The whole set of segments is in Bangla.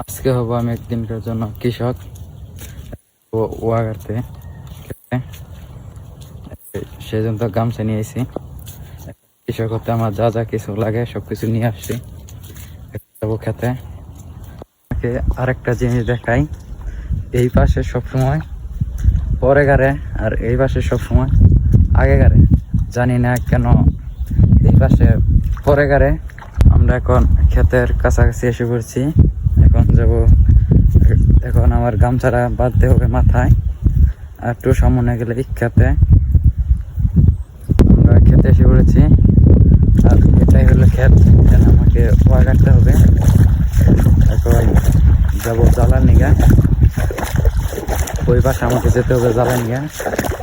আজকে হব আমি একদিনকার জন্য কৃষক। ও ওয়াগাতে সেই জন্য গামছা নিয়ে এসেছি কৃষক হতে আমার যা যা কিছু লাগে সব কিছু নিয়ে আসছি। যাব খেতে। আমাকে আরেকটা জিনিস দেখাই। এই পাশে সব সময় পরে গারে আর এই পাশে সব সময় আগে গারে জানি না কেন এই পাশে পরে গারে আমরা এখন ক্ষেতের কাছাকাছি এসে পড়ছি। এখন যাব এখন আমার গামছাটা বাঁধতে হবে মাথায়। আর একটু সামনে গেলে খেতে আমরা খেতে এসে পড়েছি। আর এটাই হলো ক্ষেত এখানে আমাকে ওয়া কাটতে হবে। এখন যাব জ্বালার নিগা ওই পাশে আমাকে যেতে হবে জ্বালা নিয়ে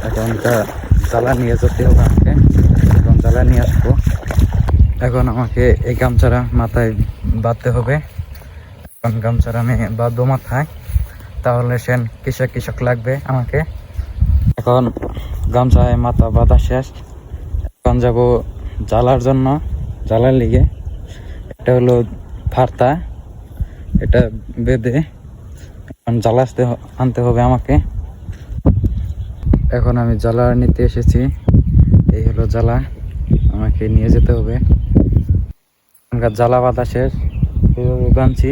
এখন তা জ্বালা নিয়ে যেতে হবে আমাকে। এখন জ্বালা নিয়ে আসব। এখন আমাকে এই গামছাটা মাথায় বাঁধতে হবে। গামছাটা আমি বাঁধবো মাথায়, তাহলে সেন কৃষক কৃষক লাগবে আমাকে। এখন গামছায় মাথা বাঁধা শেষ। এখন যাব জ্বালার জন্য, জ্বালার লিগে। এটা হলো ফার্তা, এটা বেঁধে এখন জ্বালা আসতে আনতে হবে আমাকে। এখন আমি জ্বালা নিতে এসেছি। এই হলো জ্বালা, আমাকে নিয়ে যেতে হবে। জ্বালা এইভাবে বাঁধছি।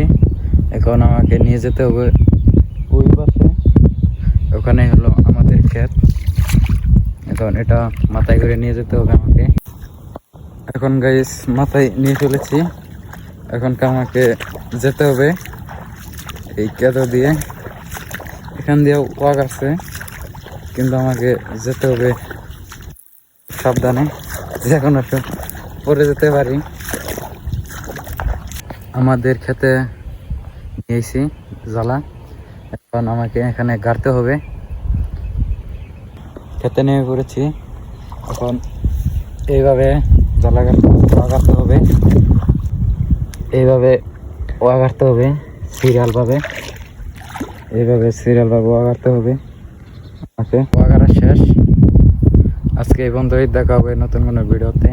এখন আমাকে নিয়ে যেতে হবে ওই পাশে। ওখানে হলো আমাদের ক্ষেত। এখন এটা মাথায় করে নিয়ে যেতে হবে আমাকে। এখন গাইস মাথায় নিয়ে চলেছি এখন আমাকে যেতে হবে এই কেদো দিয়ে। এখান দিয়ে ওয়াক আছে, কিন্তু আমাকে যেতে হবে সাবধানে। যে কোনো পরে যেতে পারি। আমাদের খেতে নিয়েছি জ্বালা। এখন আমাকে এখানে গাড়তে হবে। খেতে নেমে পড়েছি এখন এইভাবে জ্বালা গাড়তে হবে। এইভাবে ওয়া গাড়তে হবে সিরিয়ালভাবে এইভাবে সিরিয়ালভাবে ওয়া গাড়তে হবে। আমাকে ওয়া গাড়া শেষ। আজকে এই বন্ধুই দেখা হবে নতুন কোনো ভিডিওতে।